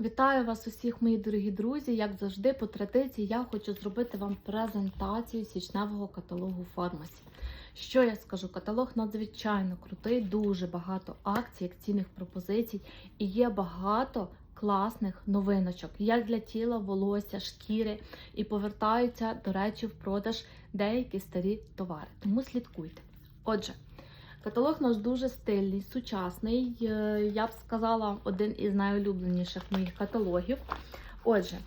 Вітаю вас усіх, мої дорогі друзі. Як завжди, по традиції, я хочу зробити вам презентацію січневого каталогу Фармасі. Що я скажу? Каталог надзвичайно крутий, дуже багато акцій, акційних пропозицій і є багато класних новиночок, як для тіла, волосся, шкіри, і повертаються, до речі, в продаж деякі старі товари. Тому слідкуйте. Отже. Каталог наш дуже стильний, сучасний. Е, Я б сказала, один із найулюбленіших моїх каталогів. Отже,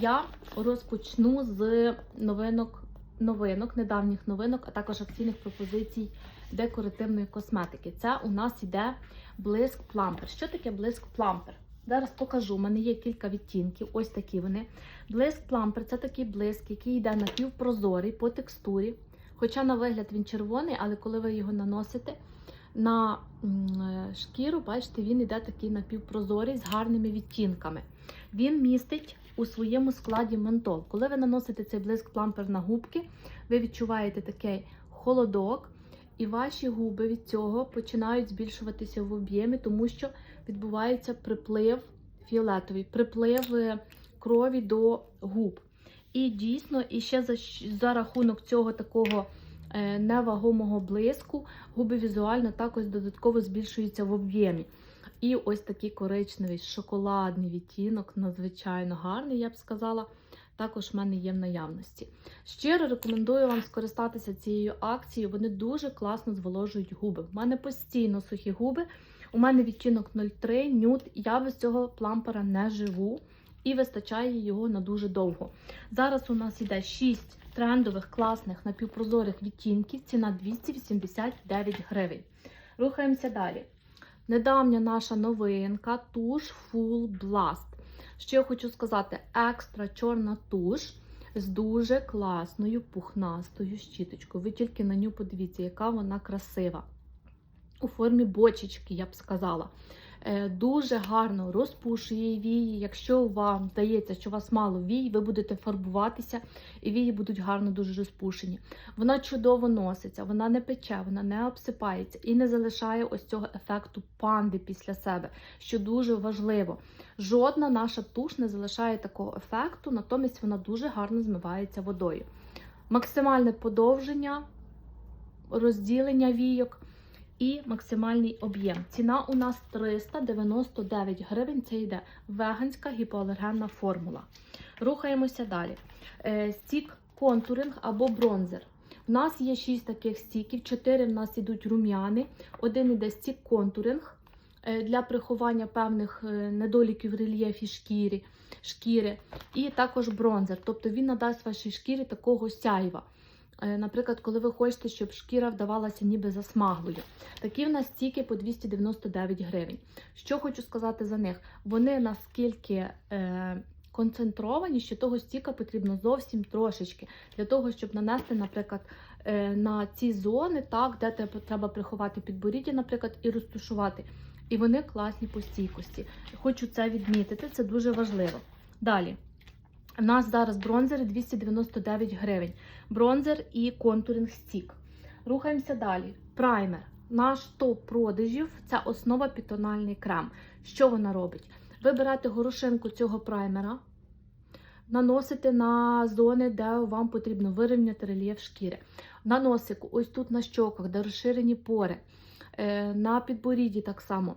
я розпочну з новинок, новинок, недавніх новинок, а також акційних пропозицій декоративної косметики. Це у нас йде блиск плампер. Що таке блиск плампер? Зараз покажу. У мене є кілька відтінків. Ось такі вони. Блиск плампер це такий блиск, який йде напівпрозорий по текстурі. Хоча на вигляд він червоний, але коли ви його наносите на е, шкіру, бачите, він йде такий напівпрозорий з гарними відтінками. Він містить у своєму складі ментол. Коли ви наносите цей блиск плампер на губки, ви відчуваєте такий холодок, і ваші губи від цього починають збільшуватися в об'ємі, тому що відбувається приплив фіолетовий, приплив е, крові до губ. І дійсно, і ще за, за рахунок цього такого е, невагомого блиску, губи візуально також додатково збільшуються в об'ємі. І ось такий коричневий шоколадний відтінок, надзвичайно гарний, я б сказала, також в мене є в наявності. Щиро рекомендую вам скористатися цією акцією. Вони дуже класно зволожують губи. У мене постійно сухі губи. У мене відтінок 03, нюд. Я без цього плампера не живу і вистачає його на дуже довго. Зараз у нас йде 6 трендових, класних напівпрозорих відтінків, ціна 289 гривень. Рухаємося далі. Недавня наша новинка туш Full Blast. Що я хочу сказати, екстра чорна туш з дуже класною пухнастою щіточкою. Ви тільки на нього подивіться, яка вона красива. У формі бочечки, я б сказала. Е, Дуже гарно розпушує вії. Якщо вам здається, що у вас мало вій, ви будете фарбуватися, і вії будуть гарно дуже розпушені. Вона чудово носиться, вона не пече, вона не обсипається і не залишає ось цього ефекту панди після себе, що дуже важливо. Жодна наша туш не залишає такого ефекту, натомість вона дуже гарно змивається водою. Максимальне подовження, розділення війок і максимальний об'єм. Ціна у нас 399 гривень. Це йде веганська гіпоалергенна формула. Рухаємося далі. Е, Стік контуринг або бронзер. У нас є 6 таких стіків, 4 в нас йдуть рум'яни, один іде стік контуринг е, для приховання певних е, недоліків в рельєфі шкіри, шкіри, і також бронзер. Тобто він надасть вашій шкірі такого сяйва. Е, Наприклад, коли ви хочете, щоб шкіра вдавалася ніби засмаглою. Такі в нас стіки по 299 гривень. Що хочу сказати за них? Вони наскільки е, концентровані, що того стіка потрібно зовсім трошечки для того, щоб нанести, наприклад, е, на ці зони, так, де треба приховати підборіддя, наприклад, і розтушувати. І вони класні по стійкості. Хочу це відмітити, це дуже важливо. Далі. У нас зараз бронзери 299 гривень. Бронзер і контуринг стік. Рухаємося далі. Праймер. Наш топ продажів це основа під тональний крем. Що вона робить? Ви берете горошинку цього праймера, наносите на зони, де вам потрібно вирівняти рельєф шкіри. На носику, ось тут на щоках, де розширені пори, е, на підборідді так само.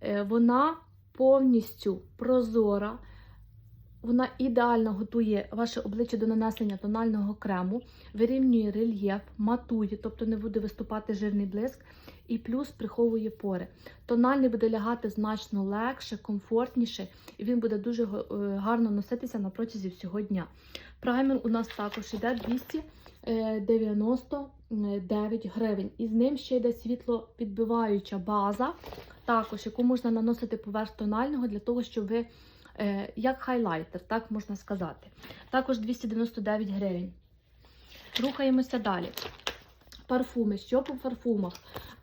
Е, Вона повністю прозора. Вона ідеально готує ваше обличчя до нанесення тонального крему, вирівнює рельєф, матує, тобто не буде виступати жирний блиск, і плюс приховує пори. Тональний буде лягати значно легше, комфортніше, і він буде дуже е, гарно носитися на протязі всього дня. Праймер у нас також йде 299 гривень. І з ним ще йде світлопідбиваюча база, також яку можна наносити поверх тонального для того, щоб ви е, як хайлайтер, так можна сказати. Також 299 гривень. Рухаємося далі. Парфуми. Що по парфумах?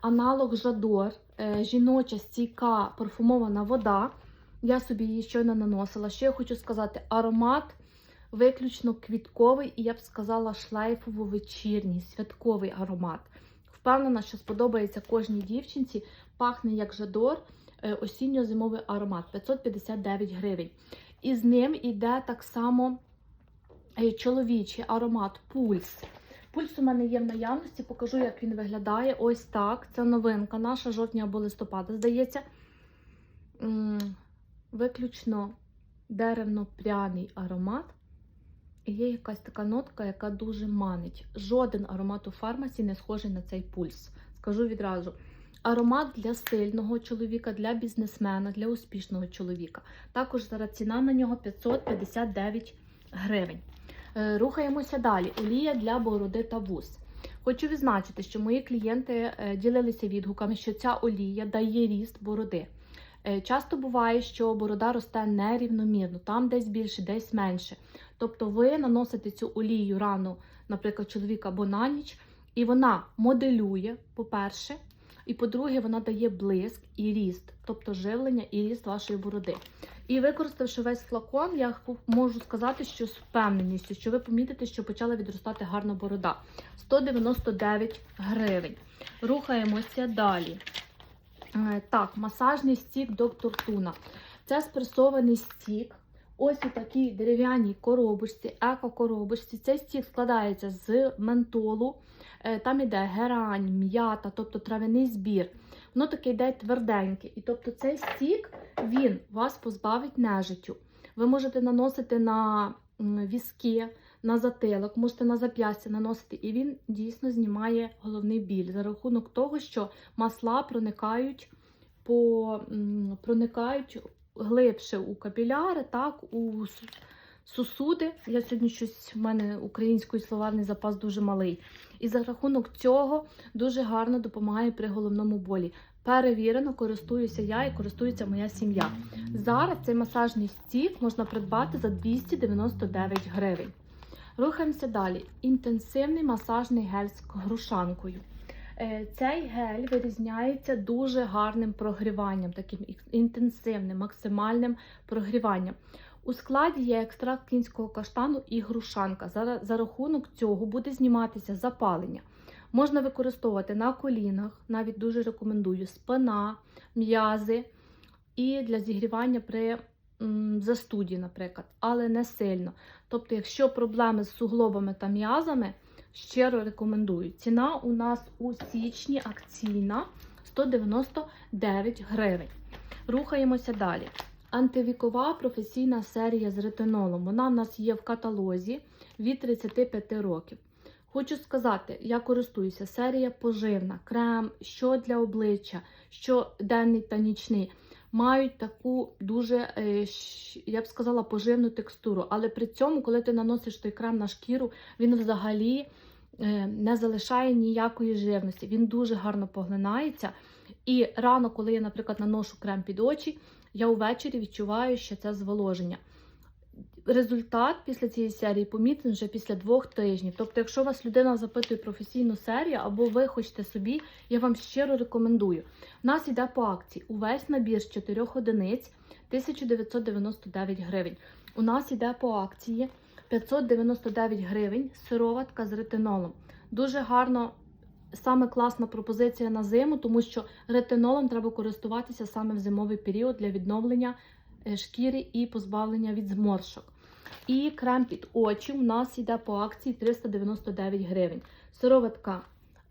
Аналог Жадор, е, жіноча стійка парфумована вода. Я собі її щойно наносила. Що я хочу сказати? Аромат виключно квітковий, і я б сказала, шлейфово-вечірній, святковий аромат. Впевнена, що сподобається кожній дівчинці. Пахне як Жадор. Е, осінньо-зимовий аромат 559 гривень. І з ним іде так само е, чоловічий аромат Пульс. Пульс у мене є в наявності, покажу, як він виглядає. Ось так. Це новинка наша жовтня або листопада, здається. Виключно деревно-пряний аромат. І є якась така нотка, яка дуже манить. Жоден аромат у фармасі не схожий на цей пульс. Скажу відразу. Аромат для сильного чоловіка, для бізнесмена, для успішного чоловіка. Також зараз ціна на нього 559 гривень. Е, Рухаємося далі. Олія для бороди та вус. Хочу відзначити, що мої клієнти е, ділилися відгуками, що ця олія дає ріст бороди. Е, Часто буває, що борода росте нерівномірно, там десь більше, десь менше. Тобто ви наносите цю олію рано, наприклад, чоловіка або на ніч, і вона моделює, по-перше, і по-друге, вона дає блиск і ріст, тобто живлення і ріст вашої бороди. І використавши весь флакон, я можу сказати, що з впевненістю, що ви помітите, що почала відростати гарна борода. 199 гривень. Рухаємося далі. Е, Так, масажний стік доктор Туна. Це спресований стік. Ось у такій дерев'яній коробочці, еко-коробочці. Цей стік складається з ментолу. Е, Там іде герань, м'ята, тобто травяний збір. Воно таке йде тверденьке. І тобто цей стік він вас позбавить нежиттю. Ви можете наносити на візки, на затилок, можете на зап'ястя наносити, і він дійсно знімає головний біль за рахунок того, що масла проникають по проникають глибше у капіляри, так, у с- сусуди. Я сьогодні щось в мене український словарний запас дуже малий. І за рахунок цього дуже гарно допомагає при головному болі. Перевірено, користуюся я і користується моя сім'я. Зараз цей масажний стік можна придбати за 299 гривень. Рухаємося далі. Інтенсивний масажний гель з грушанкою. Е, Цей гель вирізняється дуже гарним прогріванням, таким інтенсивним, максимальним прогріванням. У складі є екстракт кінського каштану і грушанка. За, за рахунок цього буде зніматися запалення. Можна використовувати на колінах, навіть дуже рекомендую спина, м'язи і для зігрівання при застуді, наприклад, але не сильно. Тобто, якщо проблеми з суглобами та м'язами, щиро рекомендую. Ціна у нас у січні акційна 199 гривень. Рухаємося далі. Антивікова професійна серія з ретинолом. Вона в нас є в каталозі від 35 років. Хочу сказати, я користуюся серія поживна, крем, що для обличчя, що денний та нічний. Мають таку дуже, е, я б сказала, поживну текстуру. Але при цьому, коли ти наносиш той крем на шкіру, він взагалі не залишає ніякої жирності. Він дуже гарно поглинається. І рано, коли я, наприклад, наношу крем під очі, я увечері відчуваю, що це зволоження. Результат після цієї серії помітен вже після двох тижнів. Тобто, якщо вас людина запитує професійну серію, або ви хочете собі, я вам щиро рекомендую. У нас йде по акції увесь набір з 4 одиниць 1999 гривень. У нас йде по акції 599 гривень сироватка з ретинолом. Дуже гарно, саме класна пропозиція на зиму, тому що ретинолом треба користуватися саме в зимовий період для відновлення е, шкіри і позбавлення від зморшок. І крем під очі у нас йде по акції 399 гривень. Сироватка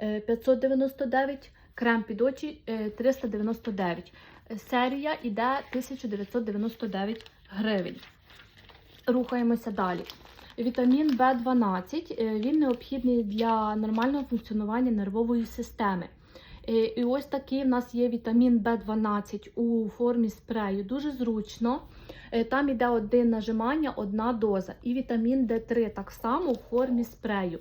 е, 599, крем під очі е, 399. Е, Серія йде 1999 гривень. Рухаємося далі. Вітамін В12 е, він необхідний для нормального функціонування нервової системи. Е, І ось такий в нас є вітамін В12 у формі спрею. Дуже зручно. Е, Там іде один нажимання, одна доза. І вітамін Д3 так само у формі спрею.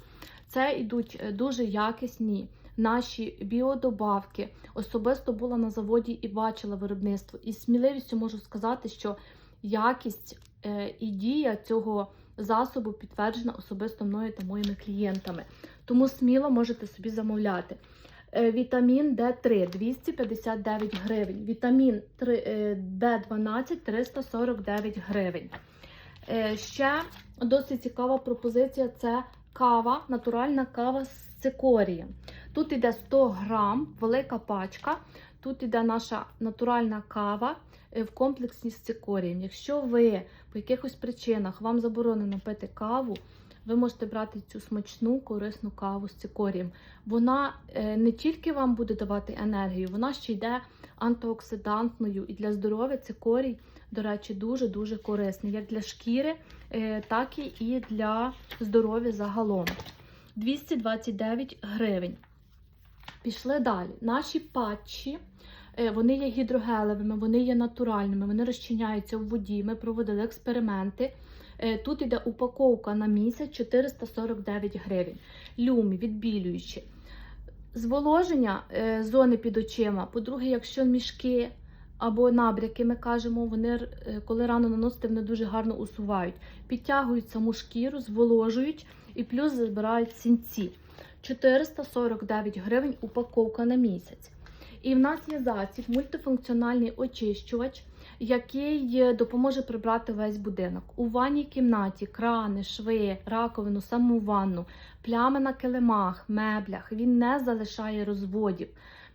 Це йдуть дуже якісні наші біодобавки. Особисто була на заводі і бачила виробництво. І сміливістю можу сказати, що якість і дія цього засобу підтверджена особисто мною та моїми клієнтами. Тому сміло можете собі замовляти. Е, Вітамін Д3 259 гривень. Вітамін 3, е, Д12 349 гривень. Е, Ще досить цікава пропозиція це кава, натуральна кава з цикорієм. Тут іде 100 грам, велика пачка. Тут іде наша натуральна кава в комплексі з цикорієм. Якщо ви по якихось причинах вам заборонено пити каву, ви можете брати цю смачну корисну каву з цикорієм. Вона е, не тільки вам буде давати енергію, вона ще йде антиоксидантною і для здоров'я цикорій, до речі, дуже-дуже корисний як для шкіри, е, так і для здоров'я загалом. 229 гривень. Пішли далі. Наші патчі, вони є гідрогелевими, вони є натуральними, вони розчиняються в воді. Ми проводили експерименти. Е, Тут іде упаковка на місяць 449 гривень. Люмі, відбілюючі. Зволоження е, зони під очима. По-друге, якщо мішки або набряки, ми кажемо, вони е, коли рано наносити, вони дуже гарно усувають. Підтягують саму шкіру, зволожують і плюс забирають сінці. 449 гривень упаковка на місяць. І в нас є засіб, мультифункціональний очищувач, який е, допоможе прибрати весь будинок. У ванній кімнаті крани, шви, раковину, саму ванну, плями на килимах, меблях. Він не залишає розводів.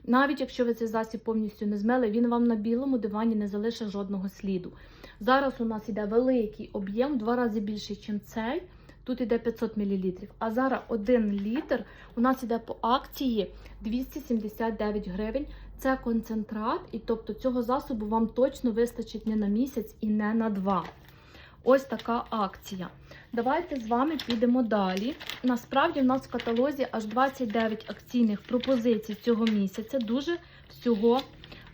Навіть якщо ви цей засіб повністю не змили, він вам на білому дивані не залишить жодного сліду. Зараз у нас іде великий об'єм, два рази більший, ніж цей. Тут іде 500 мл. А зараз 1 літр у нас іде по акції 279 гривень. Це концентрат, і тобто цього засобу вам точно вистачить не на місяць і не на два. Ось така акція. Давайте з вами підемо далі. Насправді, в нас в каталозі аж 29 акційних пропозицій цього місяця. Дуже всього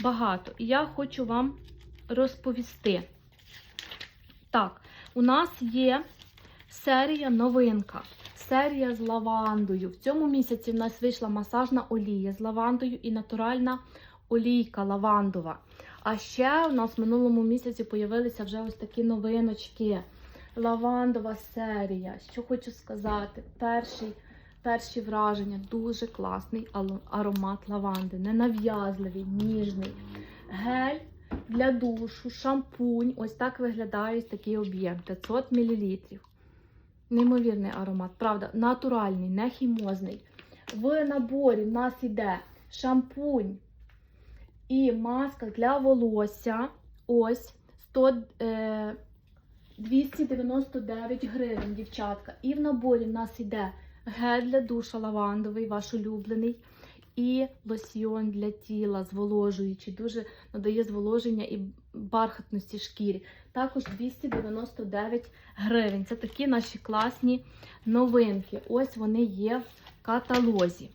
багато. І я хочу вам розповісти. Так, у нас є серія новинка. Серія з лавандою. В цьому місяці в нас вийшла масажна олія з лавандою і натуральна олійка лавандова. А ще у нас в минулому місяці появилися вже ось такі новиночки. Лавандова серія. Що хочу сказати, перший, перші враження дуже класний аромат лаванди. Ненав'язливий, ніжний. Гель для душу, шампунь. Ось так виглядає ось такий об'єм 500 мл. Неймовірний аромат, правда, натуральний, не хімозний. В наборі в нас іде шампунь і маска для волосся. Ось 100, е, 299 гривень, дівчатка. І в наборі в нас іде гель для душа лавандовий, ваш улюблений. І лосьйон для тіла, зволожуючий, дуже надає зволоження і бархатності шкірі. Також 299 гривень. Це такі наші класні новинки. Ось вони є в каталозі.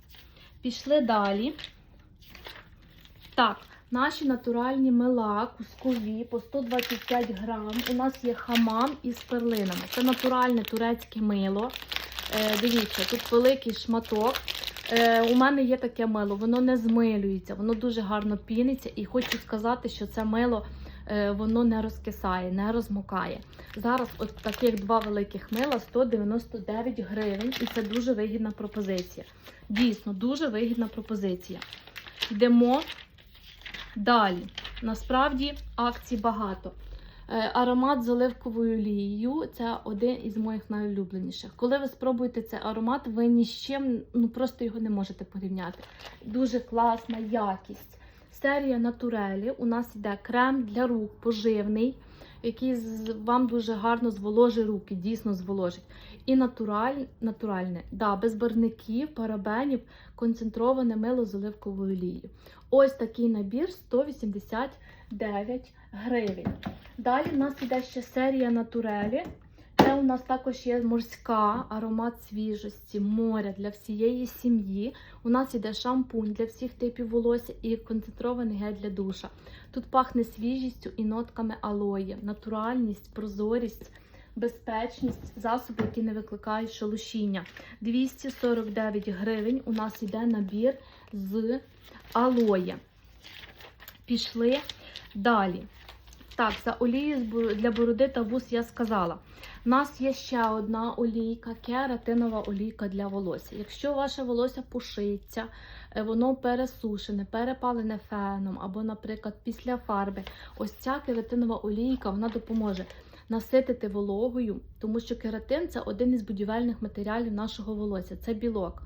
Пішли далі. Так, наші натуральні мила кускові по 125 грам. У нас є хамам із перлинами. Це натуральне турецьке мило. Е, дивіться, тут великий шматок. Е, у мене є таке мило, воно не змилюється, воно дуже гарно піниться. І хочу сказати, що це мило воно не розкисає, не розмокає. Зараз от таких два великих мила 199 гривень, і це дуже вигідна пропозиція. Дійсно, дуже вигідна пропозиція. Йдемо далі. Насправді акцій багато. Е, Аромат з оливковою олією це один із моїх найулюбленіших. Коли ви спробуєте цей аромат, ви ні з чим ну просто його не можете порівняти. Дуже класна якість. Серія Натурелі. У нас йде крем для рук поживний, який вам дуже гарно зволожить руки, дійсно зволожить. І натураль, натуральне, да, без барників, парабенів, концентроване мило з оливковою олією. Ось такий набір 189 гривень. Далі в нас іде ще серія Натурелі. Це у нас також є морська аромат свіжості, моря для всієї сім'ї. У нас іде шампунь для всіх типів волосся і концентрований гель для душа. Тут пахне свіжістю і нотками алої, натуральність, прозорість, безпечність, засоби, які не викликають шелушіння. 249 гривень у нас іде набір з алоє. Пішли далі. Так, за бо- для бороди та вус я сказала. У нас є ще одна олійка, кератинова олійка для волосся. Якщо ваше волосся пушиться, е, воно пересушене, перепалене феном, або, наприклад, після фарби, ось ця кератинова олійка вона допоможе наситити вологою, тому що кератин це один із будівельних матеріалів нашого волосся, це білок.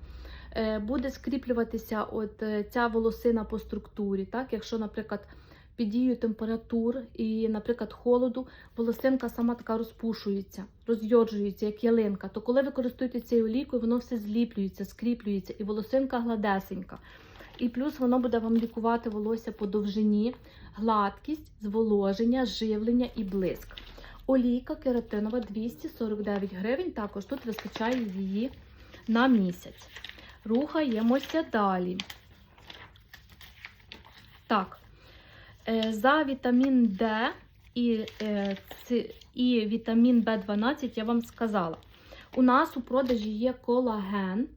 Е, Буде скріплюватися от е, ця волосина по структурі. Так? Якщо, наприклад, під дією температур і, наприклад, холоду, волосинка сама така розпушується, розйоджується, як ялинка, то коли ви користуєтеся цією олійкою, воно все зліплюється, скріплюється, і волосинка гладесенька. І плюс воно буде вам лікувати волосся по довжині, гладкість, зволоження, живлення і блиск. Олійка кератинова 249 гривень. Також тут вистачає її на місяць. Рухаємося далі. Так, за вітамін Д і, е, і вітамін В12 я вам сказала. У нас у продажі є колаген.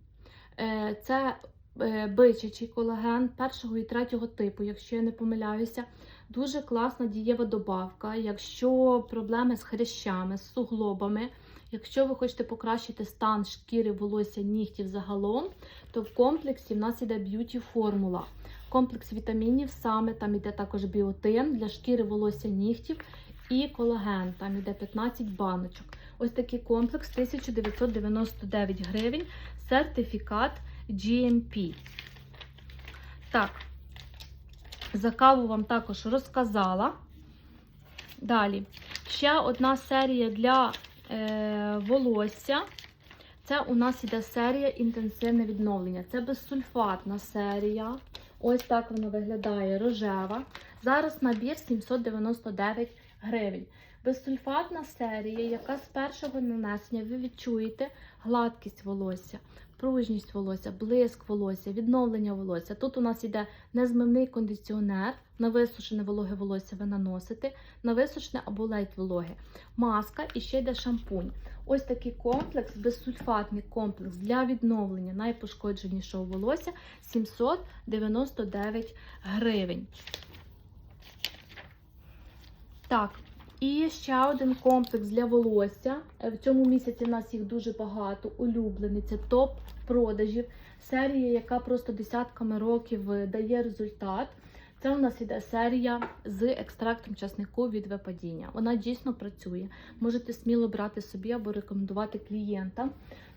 Е, Це е, бичачий колаген першого і третього типу, якщо я не помиляюся. Дуже класна дієва добавка. Якщо проблеми з хрящами, з суглобами, якщо ви хочете покращити стан шкіри, волосся, нігтів загалом, то в комплексі в нас іде б'юті формула. Комплекс вітамінів саме там іде також біотин для шкіри, волосся, нігтів і колаген. Там іде 15 баночок. Ось такий комплекс 1999 гривень, сертифікат GMP. Так, за каву вам також розказала. Далі, ще одна серія для е, волосся. Це у нас іде серія інтенсивне відновлення. Це безсульфатна серія. Ось так вона виглядає рожева. Зараз набір 799 гривень. Безсульфатна серія, яка з першого нанесення ви відчуєте гладкість волосся, пружність волосся, блиск волосся, відновлення волосся. Тут у нас іде незмивний кондиціонер, на висушене вологе волосся ви наносите, на висушене або ледь вологе. Маска і ще йде шампунь. Ось такий комплекс, безсульфатний комплекс для відновлення найпошкодженішого волосся 799 гривень. Так, і ще один комплекс для волосся. Е, В цьому місяці в нас їх дуже багато. Улюблений. Це топ продажів. Серія, яка просто десятками років е, дає результат. Це у нас іде серія з екстрактом часнику від випадіння. Вона дійсно працює. Можете сміло брати собі або рекомендувати клієнтам.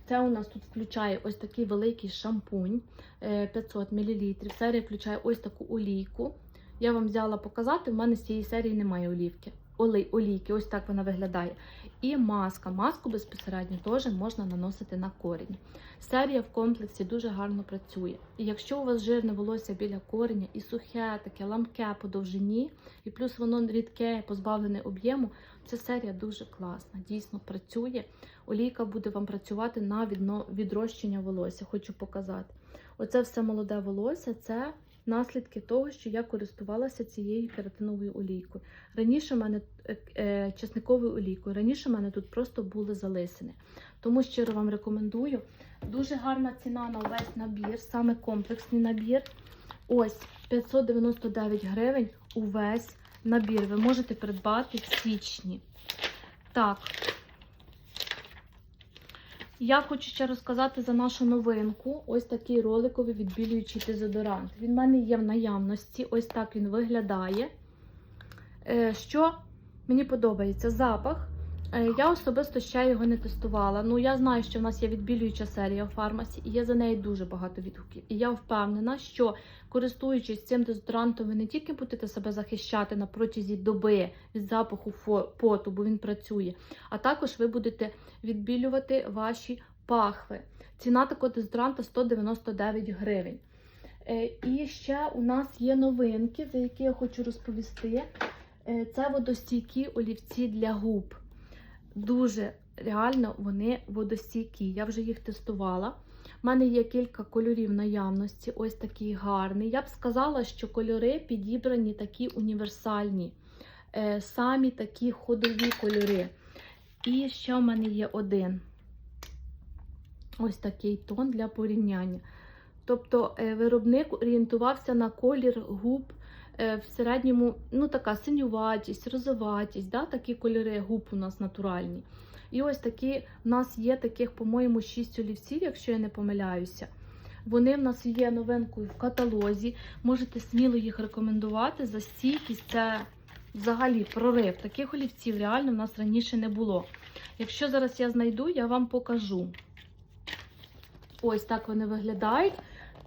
Це у нас тут включає ось такий великий шампунь е, 500 мл. Серія включає ось таку олійку. Я вам взяла показати, в мене з цієї серії немає олівки. Олей, олійки, ось так вона виглядає. І маска. Маску безпосередньо теж можна наносити на корінь. Серія в комплексі дуже гарно працює. І якщо у вас жирне волосся біля кореня і сухе, таке ламке по довжині, і плюс воно рідке, позбавлене об'єму, ця серія дуже класна, дійсно працює. Олійка буде вам працювати на відрощення волосся, хочу показати. Оце все молоде волосся, це наслідки того, що я користувалася цією кератиновою олійкою. Раніше в мене е, е, чесниковою олійкою, раніше в мене тут просто були залисини. Тому щиро вам рекомендую. Дуже гарна ціна на увесь набір, саме комплексний набір. Ось 599 гривень увесь набір. Ви можете придбати в січні. Так. Я хочу ще розказати за нашу новинку. Ось такий роликовий відбілюючий дезодорант. Він в мене є в наявності. Ось так він виглядає. Е, Що мені подобається? Запах. Е, Я особисто ще його не тестувала. Ну, я знаю, що в нас є відбілююча серія у фармасі, і є за неї дуже багато відгуків. І я впевнена, що користуючись цим дезодорантом, ви не тільки будете себе захищати на протязі доби від запаху поту, бо він працює, а також ви будете відбілювати ваші пахви. Ціна такого дезодоранта 199 гривень. Е, І ще у нас є новинки, за які я хочу розповісти. Е, Це водостійкі олівці для губ. Дуже реально вони водостійкі. Я вже їх тестувала. У мене є кілька кольорів наявності. Ось такий гарний. Я б сказала, що кольори підібрані такі універсальні, е, самі такі ходові кольори. І ще в мене є один ось такий тон для порівняння. Тобто е, виробник орієнтувався на колір губ в середньому, ну така синюватість, розоватість, да, такі кольори губ у нас натуральні. І ось такі в нас є таких, по-моєму, 6 олівців, якщо я не помиляюся. Вони в нас є новинкою в каталозі. Можете сміло їх рекомендувати за стійкість. Це взагалі прорив. Таких олівців реально в нас раніше не було. Якщо зараз я знайду, я вам покажу. Ось так вони виглядають.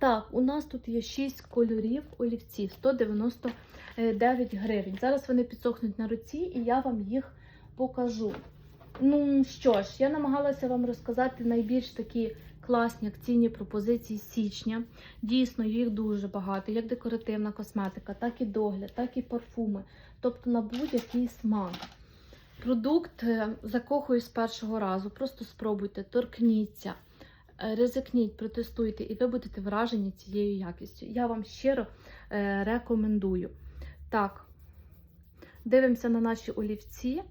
Так, у нас тут є 6 кольорів олівців, 199 гривень. Зараз вони підсохнуть на руці і я вам їх покажу. Ну що ж, я намагалася вам розказати найбільш такі класні акційні пропозиції січня. Дійсно, їх дуже багато, як декоративна косметика, так і догляд, так і парфуми, тобто на будь-який смак. Продукт е, закохую з першого разу. Просто спробуйте, торкніться, ризикніть, протестуйте, і ви будете вражені цією якістю. Я вам щиро е, рекомендую. Так, дивимося на наші олівці.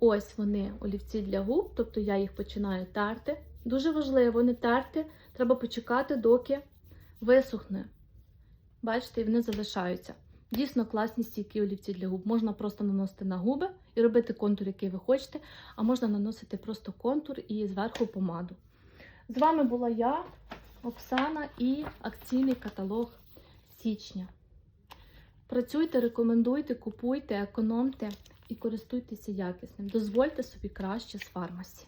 Ось вони, олівці для губ, тобто я їх починаю терти. Дуже важливо не терти, треба почекати, доки висохне. Бачите, і вони залишаються. Дійсно класні стійкі олівці для губ. Можна просто наносити на губи і робити контур, який ви хочете, а можна наносити просто контур і зверху помаду. З вами була я, Оксана, і акційний каталог січня. Працюйте, рекомендуйте, купуйте, економте і користуйтеся якісним. Дозвольте собі краще з фармасі.